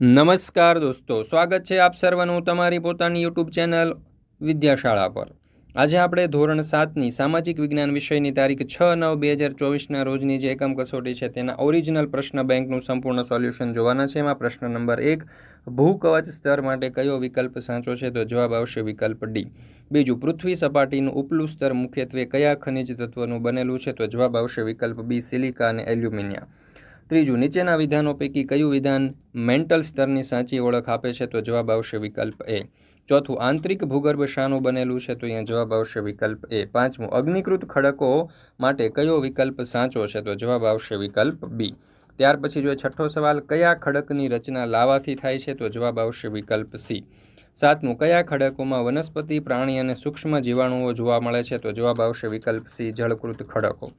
નમસ્કાર દોસ્તો, સ્વાગત છે આપ સર્વનું તમારી પોતાની યુટ્યુબ ચેનલ વિદ્યાશાળા પર. આજે આપણે ધોરણ સાતની સામાજિક વિજ્ઞાન વિષયની તારીખ છ નવ બે હજાર ચોવીસના રોજની જે એકમ કસોટી છે તેના ઓરિજિનલ પ્રશ્ન બેંકનું સંપૂર્ણ સોલ્યુશન જોવાના છે. એમાં પ્રશ્ન નંબર એક, ભૂકવચ સ્તર માટે કયો વિકલ્પ સાચો છે? તો જવાબ આવશે વિકલ્પ ડી. બીજું, પૃથ્વી સપાટીનું ઉપલું સ્તર મુખ્યત્વે કયા ખનિજ તત્વનું બનેલું છે? તો જવાબ આવશે વિકલ્પ બી, સિલિકા અને એલ્યુમિનિયા ત્રીજું, નીચેના વિધાનો પૈકી કયું વિધાન મેન્ટલ સ્તરની સાચી ઓળખ આપે છે? તો જવાબ આવશે વિકલ્પ એ. ચોથું, આંતરિક ભૂગર્ભ શાનું બનેલું છે? તો અહીંયા જવાબ આવશે વિકલ્પ એ. પાંચમું, અગ્નિકૃત ખડકો માટે કયો વિકલ્પ સાચો છે? તો જવાબ આવશે વિકલ્પ બી. ત્યાર પછી જો છઠ્ઠો સવાલ, કયા ખડકની રચના લાવાથી થાય છે? તો જવાબ આવશે વિકલ્પ સી. સાતમું, કયા ખડકોમાં વનસ્પતિ, પ્રાણી અને સૂક્ષ્મ જીવાણુઓ જોવા મળે છે? તો જવાબ આવશે વિકલ્પ સી, જળકૃત ખડકો.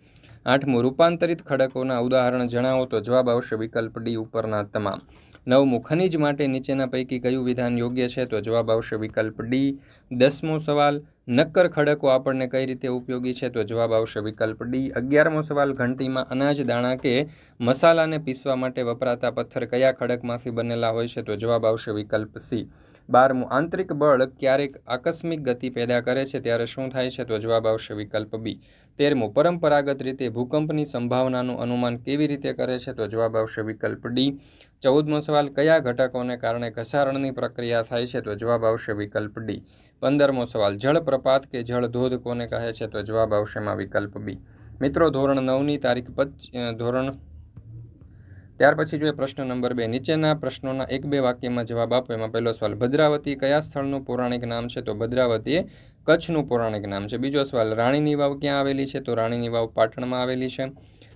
આઠમું, રૂપાંતરિત ખડકોના ઉદાહરણ જણાવો તો જવાબ આવશે વિકલ્પ ડી ઉપરના તમામ. નવમું, ખનિજ માટે નીચેના પૈકી કયું વિધાન યોગ્ય છે? તો જવાબ આવશે વિકલ્પ ડી. દસમો સવાલ, નક્કર ખડકો આપણને કઈ રીતે ઉપયોગી છે? તો જવાબ આવશે વિકલ્પ ડી. અગિયારમો સવાલ, ઘંટીમાં અનાજ દાણા કે મસાલાને પીસવા માટે વપરાતા પથ્થર કયા ખડકમાંથી બનેલા હોય છે? તો જવાબ આવશે વિકલ્પ સી. બારમું આંતરિક બળ ક્યારેક આકસ્મિક ગતિ પેદા કરે છે ત્યારે શું થાય છે તો જવાબ આવશે વિકલ્પ બી. તેરમું, પરંપરાગત રીતે ભૂકંપની સંભાવનાનું અનુમાન કેવી રીતે કરે છે તો જવાબ આવશે વિકલ્પ ડી. ચૌદમો સવાલ, કયા ઘટકોને કારણે ઘસારણની પ્રક્રિયા થાય છે તો જવાબ આવશે વિકલ્પ ડી. પંદરમો સવાલ, જળપ્રપાત કે જળધોધ કોને કહે છે તો જવાબ આવશે એમાં વિકલ્પ બી. મિત્રો, ધોરણ નવની તારીખ પચ ધોરણ ત્યાર પછી જોઈએ પ્રશ્ન નંબર બે. નીચેના પ્રશ્નોના એક બે વાક્યમાં જવાબ આપો. એમાં પહેલો સવાલ, ભદ્રાવતી કયા સ્થળનું પૌરાણિક નામ છે? તો ભદ્રાવતી એ કચ્છનું પૌરાણિક નામ છે. બીજો સવાલ, રાણીની વાવ ક્યાં આવેલી છે? તો રાણીની વાવ પાટણમાં આવેલી છે.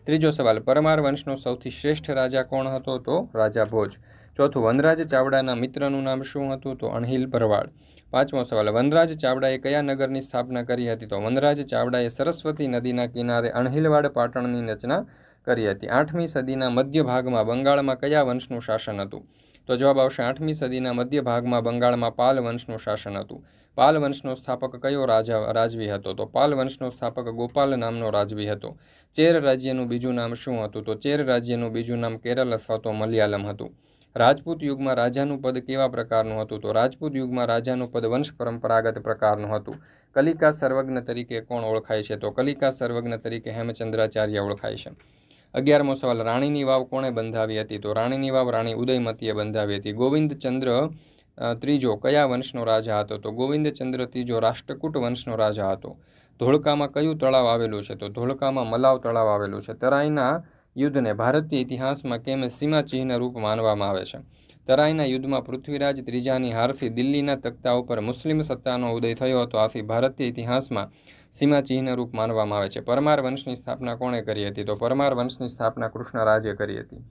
ત્રીજો સવાલ, પરમાર વંશનો સૌથી શ્રેષ્ઠ રાજા કોણ હતો? તો રાજા ભોજ. ચોથું, વનરાજ ચાવડાના મિત્રનું નામ શું હતું? તો અણહિલ ભરવાડ. પાંચમો સવાલ, વનરાજ ચાવડાએ કયા નગરની સ્થાપના કરી હતી? તો વનરાજ ચાવડાએ સરસ્વતી નદીના કિનારે અણહિલવાડ પાટણની રચના કરી હતી. આઠમી સદીના મધ્ય ભાગમાં બંગાળમાં કયા વંશનું શાસન હતું? તો જવાબ આવશે આઠમી સદીના મધ્ય ભાગમાં બંગાળમાં પાલ વંશનું શાસન હતું. પાલ વંશનો સ્થાપક કયો રાજા, રાજવી હતો? તો પાલ વંશનો સ્થાપક ગોપાલ નામનો રાજવી હતો. ચેર રાજ્યનું બીજું નામ શું હતું? તો ચેર રાજ્યનું બીજું નામ કેરળ અથવા તો મલયાલમ હતું. રાજપૂત યુગમાં રાજાનું પદ કેવા પ્રકારનું હતું? તો રાજપૂત યુગમાં રાજાનું પદ વંશ પરંપરાગત પ્રકારનું હતું. કલિકા સર્વજ્ઞ તરીકે કોણ ઓળખાય છે? તો કલિકા સર્વજ્ઞ તરીકે હેમચંદ્રાચાર્ય ઓળખાય છે. અગિયારમો સવાલ, રાણીની વાવ કોણે બંધાવી હતી? તો રાણીની વાવ રાણી ઉદયમતીએ બંધાવી હતી. ગોવિંદચંદ્ર ત્રીજો કયા વંશનો રાજા હતો? તો ગોવિંદચંદ્ર ત્રીજો રાષ્ટ્રકૂટ વંશનો રાજા હતો. ધોળકામાં કયું તળાવ આવેલું છે? તો ધોળકામાં મલાવ તળાવ આવેલું છે. તરાઈના યુદ્ધને ભારતીય ઇતિહાસમાં કેમ સીમાચિહ્ન રૂપ માનવામાં આવે છે? તરાઈના યુદ્ધમાં પૃથ્વીરાજ ત્રીજાની હારથી દિલ્હીના તખ્તા ઉપર મુસ્લિમ સત્તાનો ઉદય થયો હતો. આથી ભારતીય ઇતિહાસમાં સીમાચિહ્ન રૂપ માનવામાં આવે છે. પરમાર વંશની સ્થાપના કોણે કરી હતી? તો પરમાર વંશની સ્થાપના કૃષ્ણરાજે કરી હતી.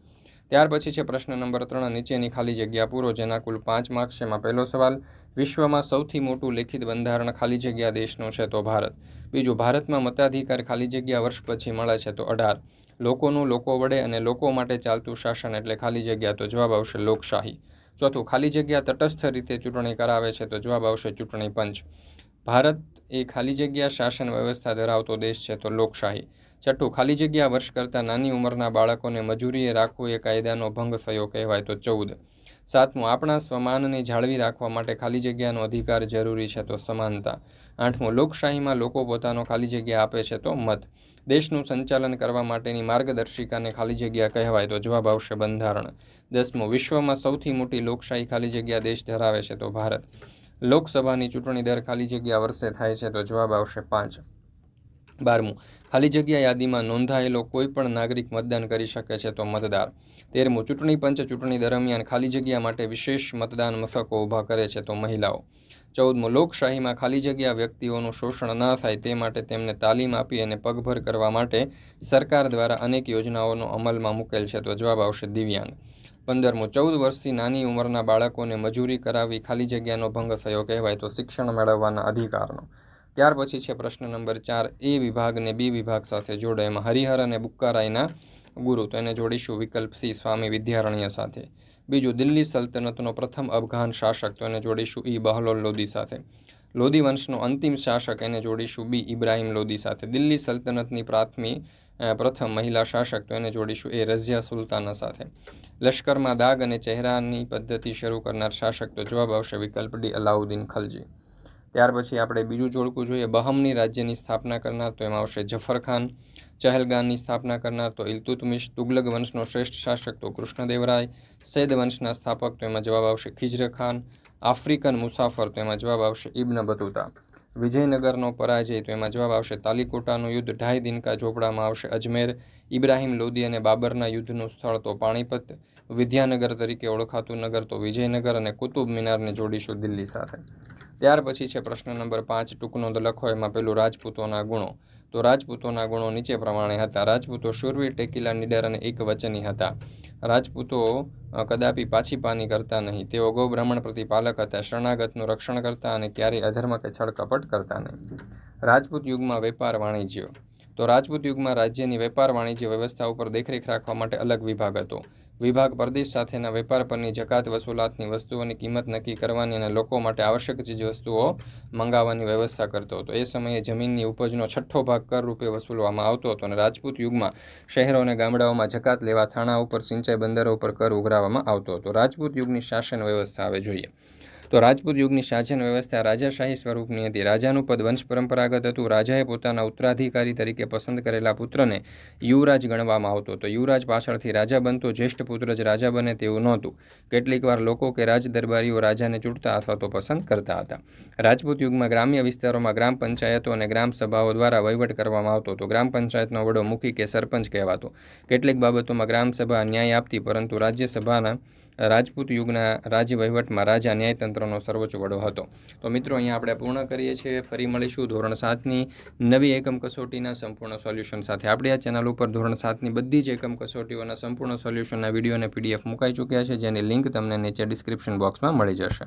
ત્યાર પછી છે પ્રશ્ન નંબર ત્રણ, નીચેની ખાલી જગ્યા પૂરો, જેના કુલ પાંચ માર્ક્સ એમાં પહેલો સવાલ, વિશ્વમાં સૌથી મોટું લેખિત બંધારણ ખાલી જગ્યા દેશનું છે તો ભારત. બીજું, ભારતમાં મતાધિકાર ખાલી જગ્યા વર્ષ પછી મળે છે તો અઢાર. લોકોનું લોકો વડે અને લોકો માટે ચાલતું શાસન એટલે ખાલી જગ્યા તો જવાબ આવશે લોકશાહી. ચોથું, ખાલી જગ્યા તટસ્થ રીતે ચૂંટણી કરાવે છે તો જવાબ આવશે ચૂંટણી પંચ. ભારત એ ખાલી જગ્યા શાસન વ્યવસ્થા ધરાવતો દેશ છે તો લોકશાહી. છઠ્ઠું, ખાલી જગ્યા વર્ષ કરતાં નાની ઉંમરના બાળકોને મજૂરીએ રાખવું એ કાયદાનો ભંગ થયો કહેવાય તો ચૌદ. સાતમું, આપણા સ્વમાનને જાળવી રાખવા માટે ખાલી જગ્યાનો અધિકાર જરૂરી છે તો સમાનતા. આઠમું, લોકશાહીમાં લોકો પોતાનો ખાલી જગ્યા આપે છે તો મત. દેશનું સંચાલન કરવા માટેની માર્ગદર્શિકાને ખાલી જગ્યા કહેવાય તો જવાબ આવશે બંધારણ. દસમું, વિશ્વમાં સૌથી મોટી લોકશાહી ખાલી જગ્યા દેશ ધરાવે છે તો ભારત. લોકસભાની ચૂંટણી દર ખાલી જગ્યા વર્ષે થાય છે તો જવાબ આવશે પાંચ. બારમું. ખાલી જગ્યા યાદીમાં નોંધાયેલો કોઈ પણ નાગરિક મતદાન કરી શકે છે તો મતદાર. તેરમું, ચૂંટણી પંચ ચૂંટણી દરમિયાન ખાલી જગ્યા માટે વિશેષ મતદાન મથકો ઊભા કરે છે તો મહિલાઓ. ચૌદમું, લોકશાહીમાં ખાલી જગ્યા વ્યક્તિઓનું શોષણ ન થાય તે માટે તેમને તાલીમ આપી અને પગભર કરવા માટે સરકાર દ્વારા અનેક યોજનાઓનો અમલમાં મૂકેલ છે તો જવાબ આવશે દિવ્યાંગ. પંદરમું, ચૌદ વર્ષથી નાની ઉંમરના બાળકોને મજૂરી કરાવી ખાલી જગ્યાનો ભંગ થયો કહેવાય તો શિક્ષણ મેળવવાના અધિકારનો. ત્યાર પછી છે પ્રશ્ન નંબર ચાર, એ વિભાગને બી વિભાગ સાથે જોડો. એમાં હરિહર અને બુક્કારાયના ગુરુ. તો એને જોડીશું વિકલ્પ સી, સ્વામી વિદ્યારણ્ય સાથે. બીજું, દિલ્હી સલ્તનતનો પ્રથમ અફઘાન શાસક. તો એને જોડીશું ઈ બહલોલ લોદી સાથે. લોદી વંશનો અંતિમ શાસક. એને જોડીશું બી ઇબ્રાહિમ લોદી સાથે. દિલ્હી સલ્તનતની પ્રાથમિક પ્રથમ મહિલા શાસક. તો એને જોડીશું એ રઝિયા સુલતાના સાથે. લશ્કરમાં દાગ અને ચહેરાની પદ્ધતિ શરૂ કરનાર શાસક. તો જવાબ આવશે વિકલ્પ ડી, અલાઉદ્દીન ખલજી. ત્યાર પછી આપણે બીજું જોડકું જોઈએ. બહમની રાજ્યની સ્થાપના કરનાર તો એમાં આવશે જફરખાન. ચહલગાનની સ્થાપના કરનાર તો ઇલ્તુતમિશ તુગલક વંશનો શ્રેષ્ઠ શાસક તો કૃષ્ણદેવરાય. સૈદ વંશના સ્થાપક તો એમાં જવાબ આવશે ખિજર ખાન આફ્રિકન મુસાફર તો એમાં જવાબ આવશે ઇબ્ન બતુતા. વિજયનગરનો પરાજય તો એમાં જવાબ આવશે તાલીકોટાનું યુદ્ધ. ઢાઈ દિનકા ઝોપડામાં આવશે અજમેર. ઇબ્રાહિમ લોદી અને બાબરના યુદ્ધનું સ્થળ તો પાણીપત. વિદ્યાનગર તરીકે ઓળખાતું નગર તો વિજયનગર અને કુતુબ મિનારને જોડીશું દિલ્હી સાથે. ત્યાર પછી છે પ્રશ્ન નંબર પાંચ, ટૂંકનો લખો, એમાં પેલું રાજપૂતોના ગુણો. તો રાજપૂતોના ગુણો નીચે પ્રમાણે હતા. રાજપૂતો શુરવીર, ટેકીલા, નીડર અને એક વચની હતા. રાજપૂતો કદાપી પાછી પાની કરતા નહીં. તેઓ ગૌ પ્રતિ પ્રતિપાલક હતા. શરણાગતનું રક્ષણ કરતા અને ક્યારેય અધર્મ કે છળકપટ કરતા નહીં. રાજપૂત યુગમાં વેપાર વાણિજ્ય. તો રાજપૂત યુગમાં રાજ્યની વેપાર વાણિજ્ય વ્યવસ્થા ઉપર દેખરેખ રાખવા માટે અલગ વિભાગ હતો. વિભાગ પરદેશ સાથેના વેપાર પરની જકાત વસૂલાતની વસ્તુઓની કિંમત નક્કી કરવાની અને લોકો માટે આવશ્યક ચીજ વસ્તુઓ મંગાવવાની વ્યવસ્થા કરતો હતો. એ સમયે જમીનની ઉપજનો છઠ્ઠો ભાગ કર રૂપે વસૂલવામાં આવતો હતો અને રાજપૂત યુગમાં શહેરો અને ગામડાઓમાં જકાત લેવા થાણા ઉપર સિંચાઈ બંદરો ઉપર કર ઉઘરાવવામાં આવતો હતો. રાજપૂત યુગની શાસન વ્યવસ્થા હવે જોઈએ. તો રાજપૂત યુગની શાસન વ્યવસ્થા રાજાશાહી સ્વરૂપની હતી. રાજાનું પદ વંશ પરંપરાગત હતું. રાજાએ પોતાના ઉત્તરાધિકારી તરીકે પસંદ કરેલા પુત્રને યુવરાજ ગણવામાં આવતો હતો. યુવરાજ પાછળથી રાજા બનતો, જ્યેષ્ઠ પુત્ર જ રાજા બને તેવું નહોતું. કેટલીક વાર લોકો કે રાજ દરબારીઓ રાજાને ચૂંટતા અથવા તો પસંદ કરતા હતા. રાજપૂત યુગમાં ગ્રામ્ય વિસ્તારોમાં ગ્રામ પંચાયતો અને ગ્રામ સભાઓ દ્વારા વહીવટ કરવામાં આવતો હતો. ગ્રામ પંચાયતનો વડો મુખી કે સરપંચ કહેવાતો. કેટલીક બાબતોમાં ગ્રામસભા ન્યાય આપતી, પરંતુ રાજ્યસભાના રાજપૂત યુગના રાજ્ય વહીવટમાં રાજા ન્યાયતંત્રનો સર્વોચ્ચ વડો હતો. તો મિત્રો, અહીંયા આપણે પૂર્ણ કરીએ છીએ. ફરી મળીશું ધોરણ સાતની નવી એકમ કસોટીના સંપૂર્ણ સોલ્યુશન સાથે. આપણે આ ચેનલ ઉપર ધોરણ સાતની બધી જ એકમ કસોટીઓના સંપૂર્ણ સોલ્યુશનના વીડિયો અને પીડીએફ મુકાઈ ચૂક્યા છે, જેની લિંક તમને નીચે ડિસ્ક્રિપ્શન બોક્સમાં મળી જશે.